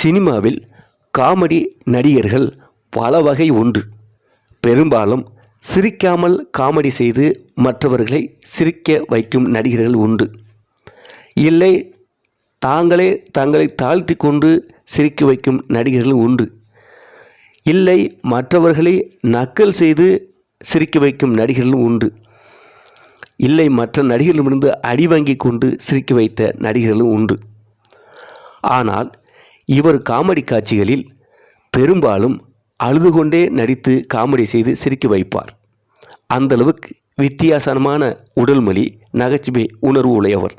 சினிமாவில் காமெடி நடிகர்கள் பல வகை உண்டு. பெரும்பாலும் சிரிக்காமல் காமெடி செய்து மற்றவர்களை சிரிக்க வைக்கும் நடிகர்கள் உண்டு. இல்லை தாங்களே தங்களை தாழ்த்தி கொண்டு சிரிக்க வைக்கும் நடிகர்கள் உண்டு. இல்லை மற்றவர்களை நக்கல் செய்து சிரிக்க வைக்கும் நடிகர்கள் உண்டு. இல்லை மற்ற நடிகர்களிடமிருந்து அடி வாங்கி கொண்டு சிரிக்க வைத்த நடிகர்களும் உண்டு. ஆனால் இவர் காமெடி காட்சிகளில் பெரும்பாலும் அழுது கொண்டே நடித்து காமெடி செய்து சிரிக்க வைப்பார். அந்த அளவுக்கு வித்தியாசமான உடல்மொழி நகைச்சுவை உணர்வு உடையவர்.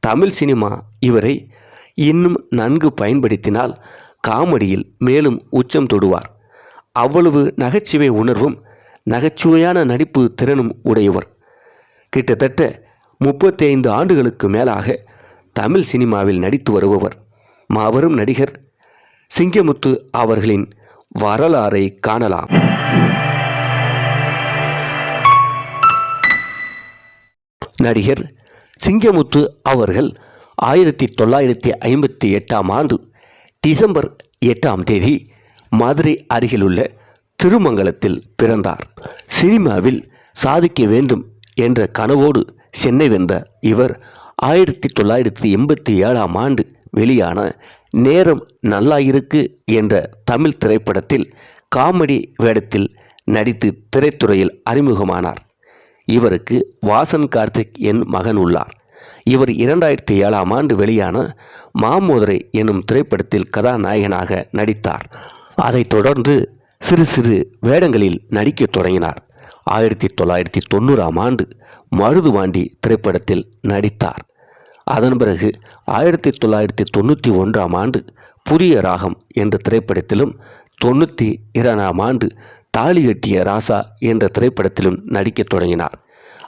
தமிழ் சினிமா இவரை இன்னும் நன்கு பயன்படுத்தினால் காமெடியில் மேலும் உச்சம் தொடுவார். அவ்வளவு நகைச்சுவை உணர்வும் நகைச்சுவையான நடிப்பு திறனும் உடையவர். கிட்டத்தட்ட முப்பத்தைந்து ஆண்டுகளுக்கு மேலாக தமிழ் சினிமாவில் நடித்து வருபவர். மாபெரும் நடிகர் சிங்கமுத்து அவர்களின் வரலாறை காணலாம். நடிகர் சிங்கமுத்து அவர்கள் ஆயிரத்தி தொள்ளாயிரத்தி ஐம்பத்தி எட்டாம் ஆண்டு டிசம்பர் எட்டாம் தேதி மதுரை அருகிலுள்ள திருமங்கலத்தில் பிறந்தார். சினிமாவில் சாதிக்க வேண்டும் என்ற கனவோடு சென்னை வந்த இவர் ஆயிரத்தி தொள்ளாயிரத்தி எண்பத்தி ஏழாம் ஆண்டு வெளியான நேரம் நல்லா இருக்கு என்ற தமிழ் திரைப்படத்தில் காமெடி வேடத்தில் நடித்து திரைத்துறையில் அறிமுகமானார். இவருக்கு வாசன் கார்த்திக் என் மகன் உள்ளார். இவர் இரண்டாயிரத்தி ஏழாம் ஆண்டு வெளியான மாமோதரை என்னும் திரைப்படத்தில் கதாநாயகனாக நடித்தார். அதைத் தொடர்ந்து சிறு சிறு வேடங்களில் நடிக்கத் தொடங்கினார். ஆயிரத்தி தொள்ளாயிரத்தி தொண்ணூறாம் ஆண்டு மருதுவாண்டி திரைப்படத்தில் நடித்தார். அதன் பிறகு ஆயிரத்தி தொள்ளாயிரத்தி தொண்ணூற்றி ஒன்றாம் ஆண்டு புதிய ராகம் என்ற திரைப்படத்திலும் தொண்ணூற்றி இரண்டாம் ஆண்டு தாலி கட்டிய ராசா என்ற திரைப்படத்திலும் நடிக்கத் தொடங்கினார்.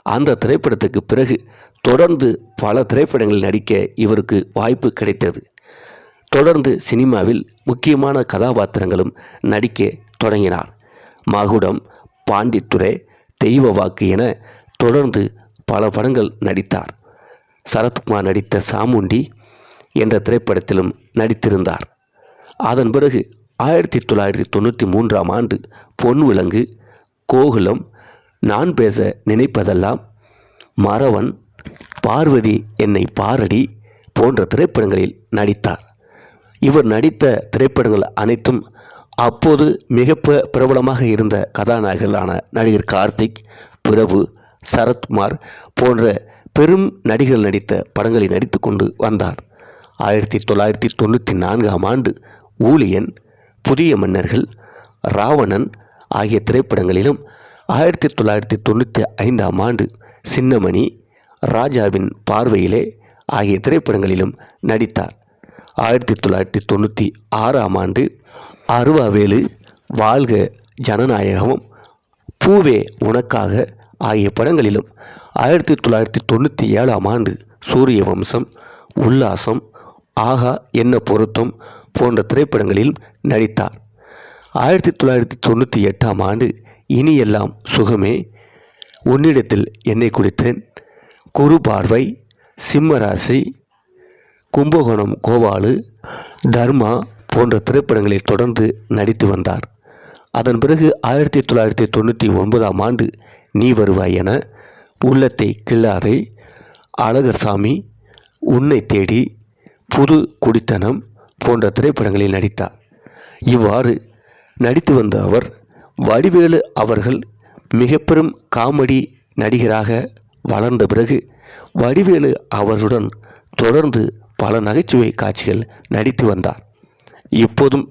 அந்த திரைப்படத்துக்கு பிறகு தொடர்ந்து பல திரைப்படங்களில் நடிக்க இவருக்கு வாய்ப்பு கிடைத்தது. தொடர்ந்து சினிமாவில் முக்கியமான கதாபாத்திரங்களும் நடிக்க தொடங்கினார். மகுடம் பாண்டித்துறை தெய்வ வாக்கு என தொடர்ந்து பல படங்கள் நடித்தார். சரத்குமார் நடித்த சாமுண்டி என்ற திரைப்படத்திலும் நடித்திருந்தார். அதன் பிறகு ஆயிரத்தி தொள்ளாயிரத்தி தொண்ணூற்றி மூன்றாம் ஆண்டு பொன் விலங்கு கோகுலம் நான் பேச நினைப்பதெல்லாம் மறவன் பார்வதி என்னை பாரடி போன்ற திரைப்படங்களில் நடித்தார். இவர் நடித்த திரைப்படங்கள் அனைத்தும் அப்போது மிக பிரபலமாக இருந்த கதாநாயகர்களான நடிகர் கார்த்திக் பிரபு சரத்குமார் போன்ற பெரும் நடிகர்கள் நடித்த படங்களில் நடித்து கொண்டு வந்தார். ஆயிரத்தி தொள்ளாயிரத்தி தொண்ணூற்றி நான்காம் ஆண்டு ஊழியன் புதிய மன்னர்கள் ராவணன் ஆகிய திரைப்படங்களிலும் ஆயிரத்தி தொள்ளாயிரத்தி தொண்ணூற்றி ஐந்தாம் ஆண்டு சின்னமணி ராஜாவின் பார்வையிலே ஆகிய திரைப்படங்களிலும் நடித்தார். ஆயிரத்தி தொள்ளாயிரத்தி தொண்ணூற்றி ஆறாம் ஆண்டு அருவாவேலு வாழ்க ஜனநாயகமும் பூவே உனக்காக ஆகிய படங்களிலும் ஆயிரத்தி தொள்ளாயிரத்தி தொண்ணூற்றி ஏழாம் ஆண்டு சூரிய வம்சம் உல்லாசம் ஆகா என்ன பொருத்தம் போன்ற திரைப்படங்களில் நடித்தார். ஆயிரத்தி தொள்ளாயிரத்தி தொண்ணூற்றி எட்டாம் ஆண்டு இனி எல்லாம் சுகமே உன்னிடத்தில் என்னை குடித்தேன். குரு பார்வை சிம்மராசி கும்பகோணம் கோபாலு தர்மா போன்ற திரைப்படங்களில் தொடர்ந்து நடித்து வந்தார். அதன் பிறகு ஆயிரத்தி தொள்ளாயிரத்தி தொண்ணூற்றி ஒன்பதாம் ஆண்டு நீ வருவாய் என உள்ளத்தை கிள்ளாதை. அழகர் சாமி உன்னை தேடி புது குடித்தனம் போன்ற திரைப்படங்களில் நடித்தார். இவ்வாறு நடித்து வந்த அவர் வடிவேலு அவர்கள் மிக பெரும் காமெடி நடிகராக வளர்ந்த பிறகு வடிவேலு அவர்களுடன் தொடர்ந்து பல நகைச்சுவை காட்சிகள் நடித்து வந்தார். இப்போதும்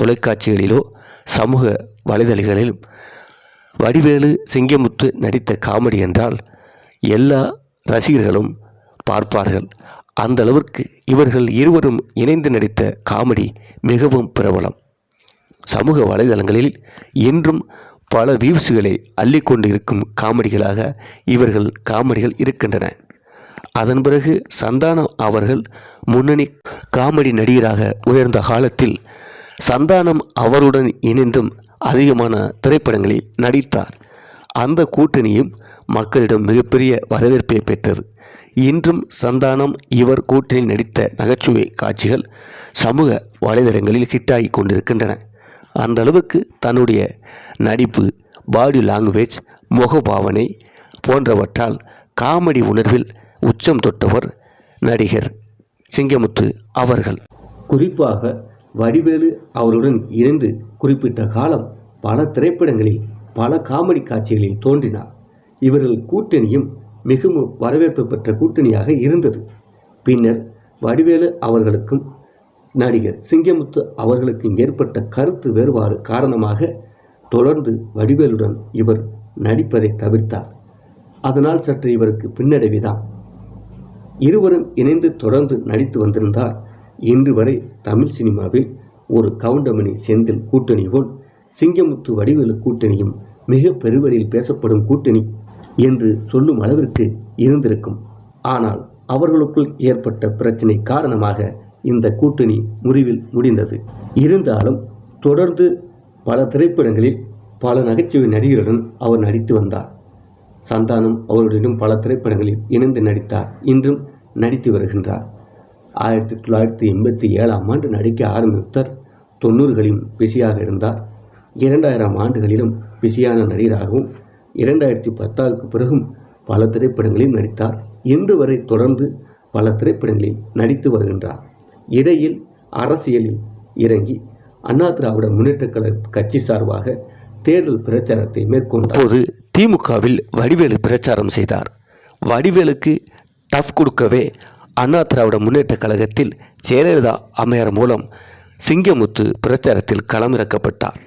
தொலைக்காட்சிகளிலோ சமூக வலைதளங்களிலும் வடிவேலு சிங்கமுத்து நடித்த காமெடி என்றால் எல்லா ரசிகர்களும் பார்ப்பார்கள். அந்த அளவிற்கு இவர்கள் இருவரும் இணைந்து நடித்த காமெடி மிகவும் பிரபலம். சமூக வலைதளங்களில் இன்றும் பல வியூஸ்களை அள்ளிக்கொண்டு இருக்கும் காமெடிகளாக இவர்கள் காமெடிகள் இருக்கின்றன. அதன் பிறகு சந்தானம் அவர்கள் முன்னணி காமெடி நடிகராக உயர்ந்த காலத்தில் சந்தானம் அவருடன் இணைந்தும் அதிகமான திரைப்படங்களில் நடித்தார். அந்த கூட்டணியும் மக்களிடம் மிகப்பெரிய வரவேற்பை பெற்றது. இன்றும் சந்தானம் இவர் கூட்டணியில் நடித்த நகைச்சுவை காட்சிகள் சமூக வலைதளங்களில் ஹிட்டாகி கொண்டிருக்கின்றன. அந்த அளவுக்கு தன்னுடைய நடிப்பு பாடி லாங்குவேஜ் முகபாவனை போன்றவற்றால் காமெடி உணர்வில் உச்சம் தொட்டவர் நடிகர் சிங்கமுத்து அவர்கள். குறிப்பாக வடிவேலு அவருடன் இணைந்து குறிப்பிட்ட காலம் பல திரைப்படங்களில் பல காமெடி காட்சிகளில் தோன்றினார். இவர்கள் கூட்டணியும் மிகவும் வரவேற்பு பெற்ற கூட்டணியாக இருந்தது. பின்னர் வடிவேலு அவர்களுக்கும் நடிகர் சிங்கமுத்து அவர்களுக்கும் ஏற்பட்ட கருத்து வேறுபாடு காரணமாக தொடர்ந்து வடிவேலுடன் இவர் நடிப்பதை தவிர்த்தார். அதனால் சற்று இவருக்கு பின்னடைவுதான். இருவரும் இணைந்து தொடர்ந்து நடித்து வந்திருந்தார் இன்று வரை தமிழ் சினிமாவில் ஒரு கவுண்டமணி செந்தில் கூட்டணி போல் சிங்கமுத்து வடிவேலு கூட்டணியும் மிக பெருவழியில் பேசப்படும் கூட்டணி என்று சொல்லும் அளவிற்கு இருந்திருக்கும். ஆனால் அவர்களுக்குள் ஏற்பட்ட பிரச்சனை காரணமாக இந்த கூட்டணி முறிவில் முடிந்தது. இருந்தாலும் தொடர்ந்து பல திரைப்படங்களில் பல நகைச்சுவை நடிகருடன் அவர் நடித்து வந்தார். சந்தானம் அவருடனும் பல திரைப்படங்களில் இணைந்து நடித்தார். இன்றும் நடித்து வருகின்றார். ஆயிரத்தி தொள்ளாயிரத்தி எண்பத்தி ஏழாம் ஆண்டு நடிக்க ஆரம்பித்தார் தொண்ணூறுகளில் பிஸியாக இருந்தார். இரண்டாயிரம் ஆண்டுகளிலும் பிஸியான நடிகராகவும் இரண்டாயிரத்தி பத்தாவுக்கு பிறகும் பல திரைப்படங்களில் நடித்தார். இன்று வரை தொடர்ந்து பல திரைப்படங்களில் நடித்து வருகின்றார். இடையில் அரசியலில் இறங்கி அண்ணா திராவிட முன்னேற்ற கழக கட்சி சார்பாக தேர்தல் பிரச்சாரத்தை மேற்கொண்டார். அப்போது திமுகவில் வடிவேலு பிரச்சாரம் செய்தார். வடிவேலுக்கு டஃப் கொடுக்கவே அண்ணா திராவிட முன்னேற்றக் கழகத்தில் ஜெயலலிதா அம்மையார் மூலம் சிங்கமுத்து பிரச்சாரத்தில் களமிறக்கப்பட்டார்.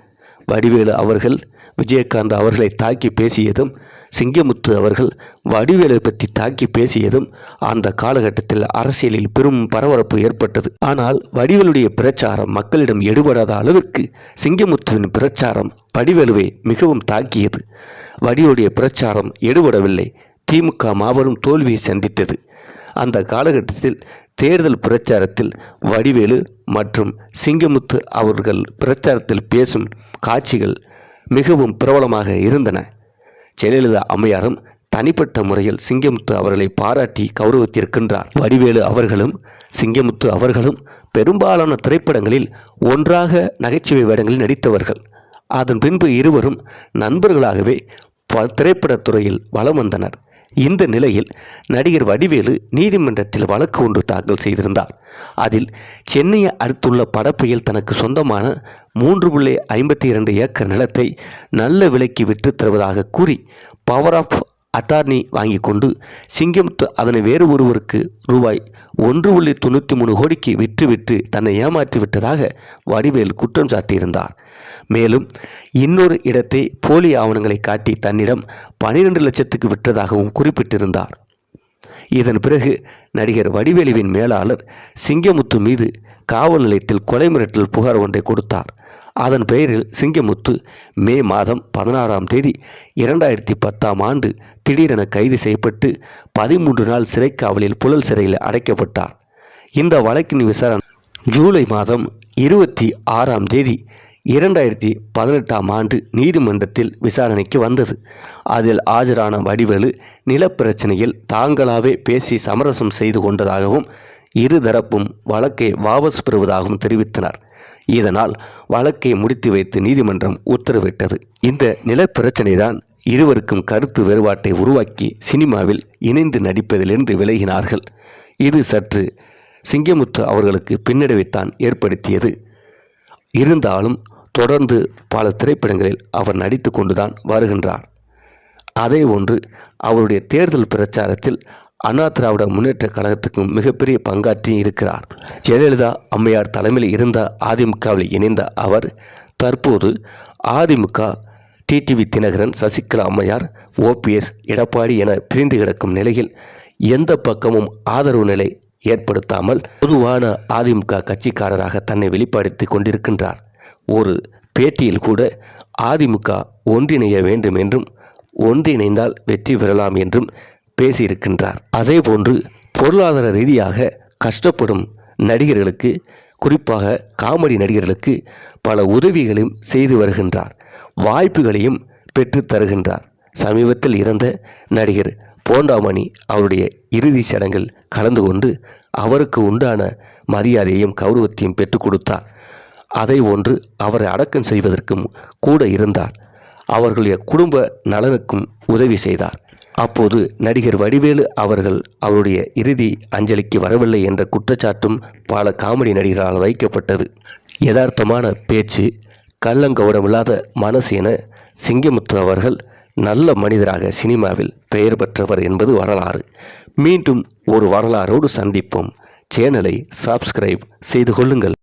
வடிவேலு அவர்கள் விஜயகாந்த் அவர்களை தாக்கி பேசியதும் சிங்கமுத்து அவர்கள் வடிவேலை பற்றி தாக்கி பேசியதும் அந்த காலகட்டத்தில் அரசியலில் பெரும் பரபரப்பு ஏற்பட்டது. ஆனால் வடிவேலுடைய பிரச்சாரம் மக்களிடம் எடுபடாத அளவிற்கு சிங்கமுத்துவின் பிரச்சாரம் வடிவேலுவை மிகவும் தாக்கியது. வடிவேலுடைய பிரச்சாரம் எடுபடவில்லை. திமுக மாபெரும் தோல்வியை சந்தித்தது. அந்த காலகட்டத்தில் தேர்தல் பிரச்சாரத்தில் வடிவேலு மற்றும் சிங்கமுத்து அவர்கள் பிரச்சாரத்தில் பேசும் காட்சிகள் மிகவும் பிரபலமாக இருந்தன. ஜெயலலிதா அம்மையாரும் தனிப்பட்ட முறையில் சிங்கமுத்து அவர்களை பாராட்டி கௌரவித்திருக்கின்றார். வடிவேலு அவர்களும் சிங்கமுத்து அவர்களும் பெரும்பாலான திரைப்படங்களில் ஒன்றாக நகைச்சுவை வேடங்களில் நடித்தவர்கள். அதன் பின்பு இருவரும் நண்பர்களாகவே ப திரைப்படத் துறையில் வலம் வந்தனர். இந்த நிலையில் நடிகர் வடிவேலு நீதிமன்றத்தில் வழக்கு ஒன்று தாக்கல் செய்திருந்தார். அதில் சென்னையை அடுத்துள்ள படப்பையில் தனக்கு சொந்தமான மூன்று புள்ளி ஐம்பத்தி இரண்டு ஏக்கர் நிலத்தை நல்ல விலைக்கு விற்று தருவதாக கூறி பவர் ஆஃப் அட்டார்னி வாங்கி கொண்டு சிங்கம் அதனை வேறு ஒருவருக்கு ரூபாய் ஒன்று புள்ளி தொண்ணூற்றி மூணு கோடிக்கு விற்றுவிட்டு தன்னை ஏமாற்றி விட்டதாக வடிவேல் குற்றம் சாட்டியிருந்தார். மேலும் இன்னொரு இடத்தை போலி ஆவணங்களை காட்டி தன்னிடம் பனிரெண்டு லட்சத்துக்கு விற்றதாகவும் குறிப்பிட்டிருந்தார். இதன் பிறகு நடிகர் வடிவேலுவின் மேலாளர் சிங்கமுத்து மீது காவல் நிலையத்தில் கொலை மிரட்டல் புகார் ஒன்றை கொடுத்தார். அதன் பெயரில் சிங்கமுத்து மே மாதம் பதினாறாம் தேதி இரண்டாயிரத்தி பத்தாம் ஆண்டு திடீரென கைது செய்யப்பட்டு பதிமூன்று நாள் சிறைக்காவலில் புழல் சிறையில் அடைக்கப்பட்டார். இந்த வழக்கின் விசாரணை ஜூலை மாதம் இருபத்தி ஆறாம் தேதி இரண்டாயிரத்தி பதினெட்டாம் ஆண்டு நீதிமன்றத்தில் விசாரணைக்கு வந்தது. அதில் ஆஜரான வடிவேலு நிலப்பிரச்சனையில் தாங்களாகவே பேசி சமரசம் செய்து கொண்டதாகவும் இருதரப்பும் வழக்கை வாபஸ் பெறுவதாகவும் தெரிவித்தனர். இதனால் வழக்கை முடித்து வைத்து நீதிமன்றம் உத்தரவிட்டது. இந்த நிலப்பிரச்சனைதான் இருவருக்கும் கருத்து வேறுபாட்டை உருவாக்கி சினிமாவில் இணைந்து நடிப்பதிலிருந்து விலகினார்கள். இது சற்று சிங்கமுத்து அவர்களுக்கு பின்னடைவைத்தான் ஏற்படுத்தியது. இருந்தாலும் தொடர்ந்து பல திரைப்படங்களில் அவர் நடித்து கொண்டுதான் வருகின்றார். அதே ஒன்று அவருடைய தேர்தல் பிரச்சாரத்தில் அண்ணா திராவிட முன்னேற்ற கழகத்துக்கும் மிகப்பெரிய பங்காற்றி இருக்கிறார். ஜெயலலிதா அம்மையார் தலைமையில் இருந்த அதிமுகவில் இணைந்த அவர் தற்போது அதிமுக டிடிவி தினகரன் சசிகலா அம்மையார் ஓபிஎஸ் எடப்பாடி என பிரிந்து கிடக்கும் நிலையில் எந்த பக்கமும் ஆதரவு நிலை ஏற்படுத்தாமல் பொதுவான அதிமுக கட்சிக்காரராக தன்னை வெளிப்படுத்தி கொண்டிருக்கின்றார். ஒரு பேட்டியில் கூட அதிமுக ஒன்றிணைய வேண்டும் என்றும் ஒன்றிணைந்தால் வெற்றி பெறலாம் என்றும் பேசியிருக்கின்றார். அதேபோன்று பொருளாதார ரீதியாக கஷ்டப்படும் நடிகர்களுக்கு குறிப்பாக காமெடி நடிகர்களுக்கு பல உதவிகளையும் செய்து வருகின்றார். வாய்ப்புகளையும் பெற்று தருகின்றார். சமீபத்தில் இறந்த நடிகர் போண்டாமணி அவருடைய இறுதிச் சடங்கில் கலந்து கொண்டு அவருக்கு உண்டான மரியாதையையும் கௌரவத்தையும் பெற்றுக் கொடுத்தார். அதை ஒன்று அவரை அடக்கம் செய்வதற்கும் கூட இருந்தார். அவர்களுடைய குடும்ப நலனுக்கும் உதவி செய்தார். அப்போது நடிகர் வடிவேலு அவர்கள் அவருடைய இறுதி அஞ்சலிக்கு வரவில்லை என்ற குற்றச்சாட்டும் பல காமெடி நடிகரால் வைக்கப்பட்டது. யதார்த்தமான பேச்சு கள்ளங்கௌரமில்லாத மனசு என சிங்கமுத்து அவர்கள் நல்ல மனிதராக சினிமாவில் பெயர் பெற்றவர் என்பது வரலாறு. மீண்டும் ஒரு வரலாறோடு சந்திப்போம். சேனலை சப்ஸ்கிரைப் செய்து கொள்ளுங்கள்.